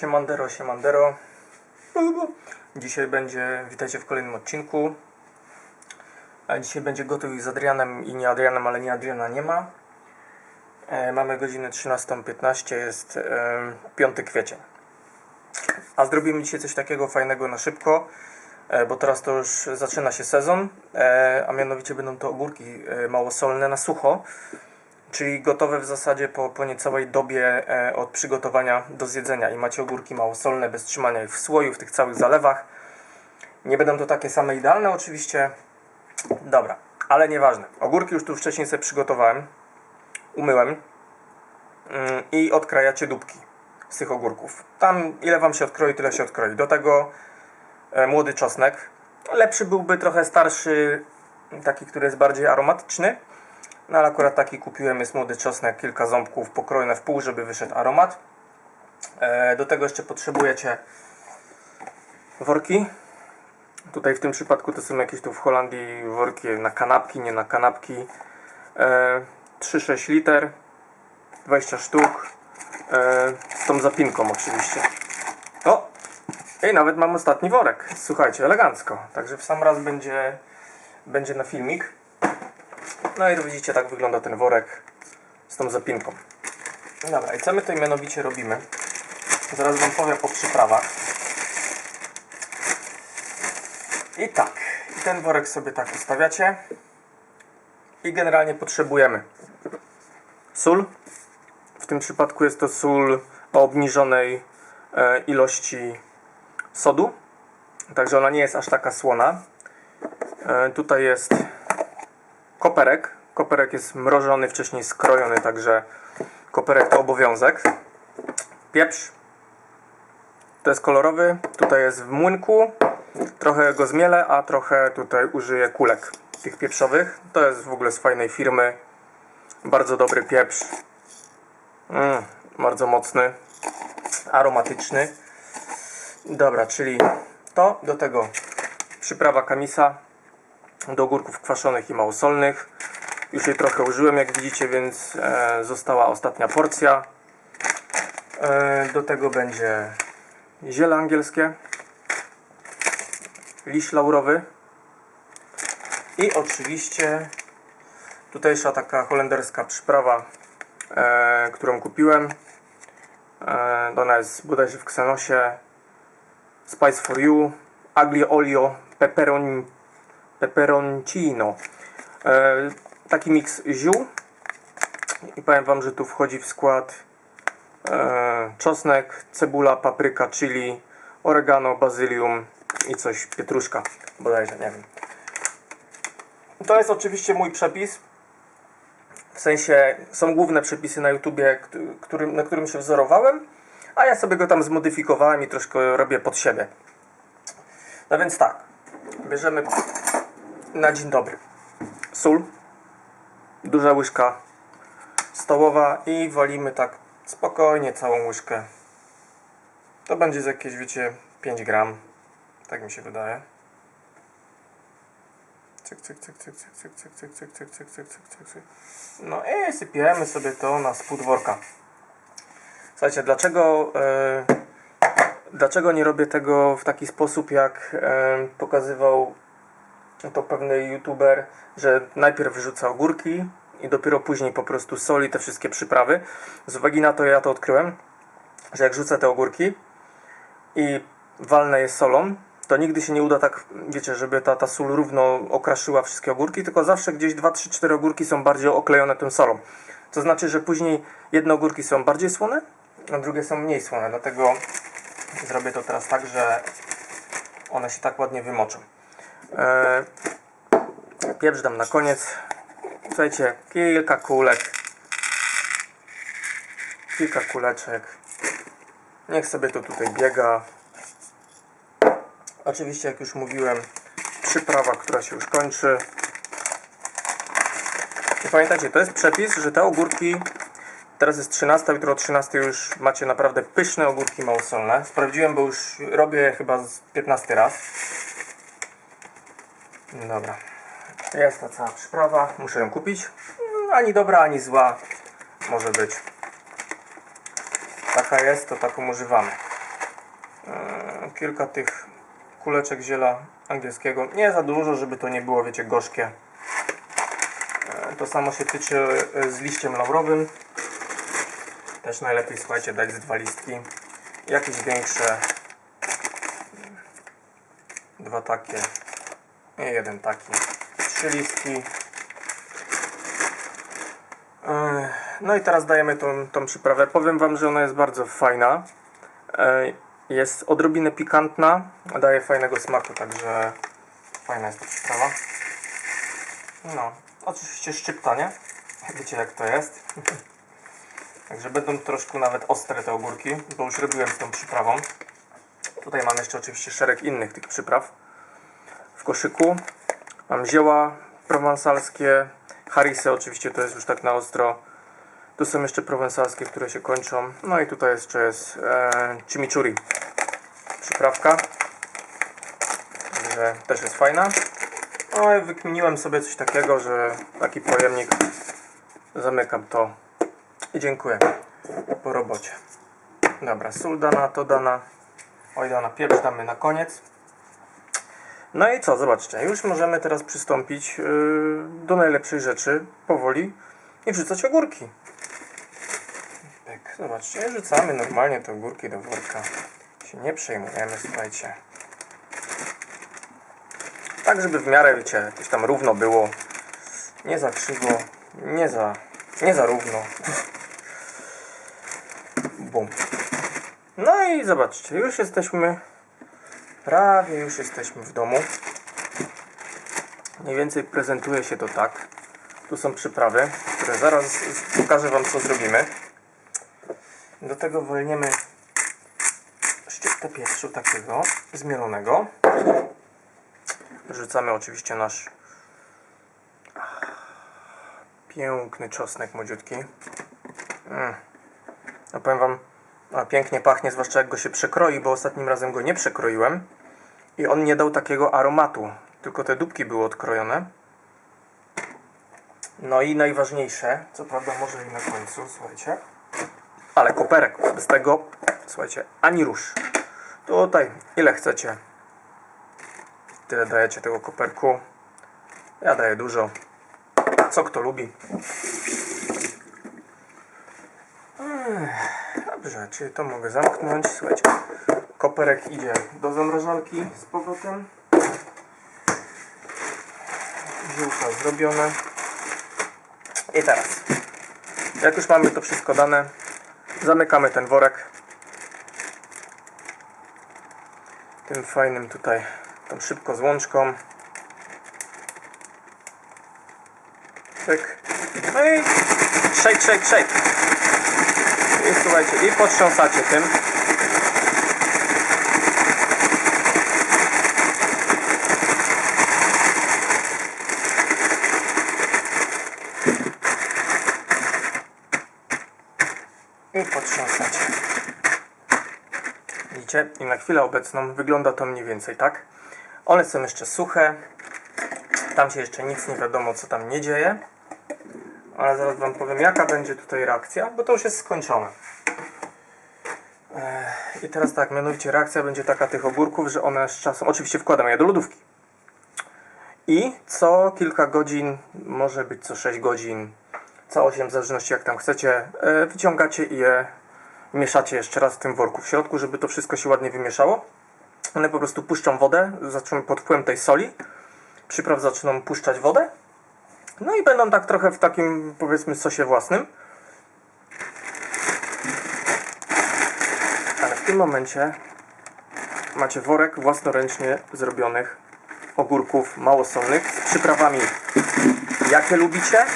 Siemandero, siemandero. Dzisiaj będzie, witajcie w kolejnym odcinku. A dzisiaj będzie gotowy z Adrianem i nie Adrianem, ale nie Adriana nie ma. E, mamy godzinę 13.15, jest e, 5 kwiecień. A zrobimy dzisiaj coś takiego fajnego na szybko, e, bo teraz to już zaczyna się sezon, e, a mianowicie będą to ogórki e, małosolne na sucho czyli gotowe w zasadzie po, po niecałej dobie e, od przygotowania do zjedzenia i macie ogórki małosolne bez trzymania ich w słoju, w tych całych zalewach. Nie będą to takie same idealne oczywiście. Dobra, ale nieważne. Ogórki już tu wcześniej sobie przygotowałem, umyłem mm, i odkrajacie dupki z tych ogórków. Tam ile Wam się odkroi, tyle się odkroi. Do tego e, młody czosnek. Lepszy byłby trochę starszy, taki, który jest bardziej aromatyczny. No ale akurat taki kupiłem, jest młody czosnek, kilka ząbków pokrojone w pół, żeby wyszedł aromat. E, do tego jeszcze potrzebujecie worki. Tutaj w tym przypadku to są jakieś tu w Holandii worki na kanapki, nie na kanapki. E, 3-6 liter, 20 sztuk. E, z tą zapinką oczywiście. O! I nawet mam ostatni worek. Słuchajcie, elegancko. Także w sam raz będzie, będzie na filmik. No i widzicie, tak wygląda ten worek z tą zapinką. Dobra, i co my tutaj mianowicie robimy? Zaraz Wam powiem po przyprawach. I tak, ten worek sobie tak ustawiacie. I generalnie potrzebujemy sól. W tym przypadku jest to sól o obniżonej e, ilości sodu. Także ona nie jest aż taka słona. E, tutaj jest koperek. Koperek jest mrożony, wcześniej skrojony, także koperek to obowiązek. Pieprz. To jest kolorowy. Tutaj jest w młynku. Trochę go zmielę, a trochę tutaj użyję kulek tych pieprzowych. To jest w ogóle z fajnej firmy. Bardzo dobry pieprz. Mm, bardzo mocny. Aromatyczny. Dobra, czyli to do tego przyprawa kamisa do ogórków kwaszonych i małosolnych. Już jej trochę użyłem, jak widzicie, więc e, została ostatnia porcja. E, do tego będzie ziele angielskie, liść laurowy i oczywiście tutejsza taka holenderska przyprawa, e, którą kupiłem. Ona jest bodajże w Xenosie. Spice for you, aglio olio, pepperoni peperoncino. E, taki miks ziół. I powiem Wam, że tu wchodzi w skład e, czosnek, cebula, papryka, chili, oregano, bazylium i coś, pietruszka bodajże, nie wiem. To jest oczywiście mój przepis. W sensie są główne przepisy na YouTubie, którym, na którym się wzorowałem, a ja sobie go tam zmodyfikowałem i troszkę robię pod siebie. No więc tak, bierzemy na dzień dobry. Sól, duża łyżka stołowa i walimy tak spokojnie całą łyżkę. To będzie z jakieś, wiecie, 5 gram. Tak mi się wydaje. Cyk, cyk, cyk, cyk, cyk, cyk, cyk, cyk, cyk, cyk, cyk, cyk, cyk, cyk. No i sypiemy sobie to na spód worka. Słuchajcie, dlaczego, e, dlaczego nie robię tego w taki sposób, jak e, pokazywał to pewny youtuber, że najpierw wrzuca ogórki i dopiero później po prostu soli te wszystkie przyprawy. Z uwagi na to ja to odkryłem, że jak rzucę te ogórki i walnę je solą, to nigdy się nie uda tak, wiecie, żeby ta, ta sól równo okraszyła wszystkie ogórki, tylko zawsze gdzieś 2, 3, 4 ogórki są bardziej oklejone tą solą. To znaczy, że później jedne ogórki są bardziej słone, a drugie są mniej słone. Dlatego zrobię to teraz tak, że one się tak ładnie wymoczą. Eee, pieprz dam na koniec. Słuchajcie, kilka kulek. Kilka kuleczek. Niech sobie to tutaj biega. Oczywiście, jak już mówiłem, przyprawa, która się już kończy. I pamiętajcie, to jest przepis, że te ogórki Teraz jest 13, jutro o 13 już macie naprawdę pyszne ogórki małosolne. Sprawdziłem, bo już robię chyba z 15 raz. Dobra. Jest ta cała przyprawa. Muszę ją kupić. Ani dobra, ani zła. Może być. Taka jest, to taką używamy. e, kilka tych kuleczek ziela angielskiego. Nie za dużo, żeby to nie było, wiecie, gorzkie. E, To samo się tyczy e, z liściem laurowym. Też najlepiej, słuchajcie, dać z dwa listki. Jakieś większe. Dwa takie. Jeden taki. Trzy listki. No i teraz dajemy tą, tą przyprawę. Powiem Wam, że ona jest bardzo fajna. Jest odrobinę pikantna, daje fajnego smaku, także fajna jest ta przyprawa. No, oczywiście szczypta, nie? Wiecie jak to jest. Także będą troszkę nawet ostre te ogórki, bo już robiłem z tą przyprawą. Tutaj mam jeszcze oczywiście szereg innych tych przypraw koszyku. Mam zioła prowansalskie, harisy oczywiście to jest już tak na ostro. Tu są jeszcze prowansalskie, które się kończą. No i tutaj jeszcze jest e, chimichurri. Przyprawka. Także też jest fajna. No i wykminiłem sobie coś takiego, że taki pojemnik zamykam to i dziękuję po robocie. Dobra, sól dana, to dana. Oj, dana pieprz damy na koniec. No i co, zobaczcie, już możemy teraz przystąpić yy, do najlepszej rzeczy powoli i wrzucać ogórki. Tak, zobaczcie, rzucamy normalnie te ogórki do worka. Się nie przejmujemy, słuchajcie. Tak, żeby w miarę, wiecie, jakoś tam równo było. Nie za krzywo, nie za, nie za równo. Bum. No i zobaczcie, już jesteśmy, prawie już jesteśmy w domu. Mniej więcej prezentuje się to tak. Tu są przyprawy, które zaraz pokażę Wam co zrobimy. Do tego wolniemy szczyptę pieprzu takiego zmielonego. Rzucamy oczywiście nasz piękny czosnek młodziutki. Mm. Powiem Wam, pięknie pachnie, zwłaszcza jak go się przekroi, bo ostatnim razem go nie przekroiłem i on nie dał takiego aromatu, tylko te dupki były odkrojone. No i najważniejsze, co prawda może i na końcu, słuchajcie, ale koperek, bez tego, słuchajcie, ani rusz. Tutaj, ile chcecie, tyle dajecie tego koperku. Ja daję dużo. Co kto lubi. Dobrze, czyli to mogę zamknąć. Słuchajcie, koperek idzie do zamrażalki z powrotem. Ziółka zrobione. I teraz, jak już mamy to wszystko dane, zamykamy ten worek. Tym fajnym tutaj, tą szybko złączką. Tyk. No i shake, shake, shake. I słuchajcie, i potrząsacie tym. I potrząsacie. Widzicie? I na chwilę obecną wygląda to mniej więcej tak. One są jeszcze suche. Tam się jeszcze nic nie wiadomo, co tam nie dzieje. Ale zaraz Wam powiem, jaka będzie tutaj reakcja, bo to już jest skończone. I teraz tak, mianowicie reakcja będzie taka tych ogórków, że one z czasem, oczywiście wkładam je do lodówki. I co kilka godzin, może być co 6 godzin, co 8, w zależności jak tam chcecie, e, wyciągacie i je mieszacie jeszcze raz w tym worku w środku, żeby to wszystko się ładnie wymieszało. One po prostu puszczą wodę, zaczną pod wpływem tej soli, przypraw zaczną puszczać wodę. No i będą tak trochę w takim, powiedzmy, sosie własnym. Ale w tym momencie macie worek własnoręcznie zrobionych ogórków małosolnych z przyprawami, jakie lubicie,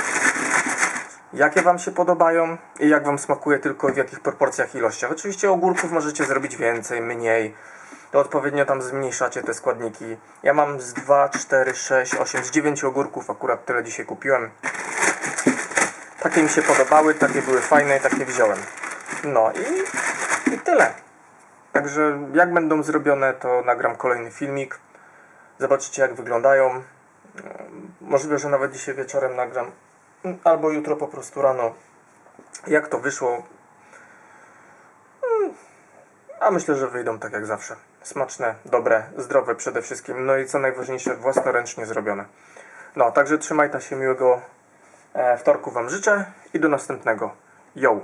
jakie Wam się podobają i jak Wam smakuje, tylko w jakich proporcjach, ilościach. Oczywiście ogórków możecie zrobić więcej, mniej. To odpowiednio tam zmniejszacie te składniki. Ja mam z 2, 4, 6, 8, z 9 ogórków, akurat tyle dzisiaj kupiłem. Takie mi się podobały, takie były fajne i takie wziąłem. No i, i tyle. Także jak będą zrobione, to nagram kolejny filmik. Zobaczycie jak wyglądają. Możliwe, że nawet dzisiaj wieczorem nagram, albo jutro po prostu rano, jak to wyszło. Mm, A myślę, że wyjdą tak jak zawsze. Smaczne, dobre, zdrowe przede wszystkim. No i co najważniejsze, własnoręcznie zrobione. No, także trzymajcie się miłego e, wtorku Wam życzę i do następnego. Yo!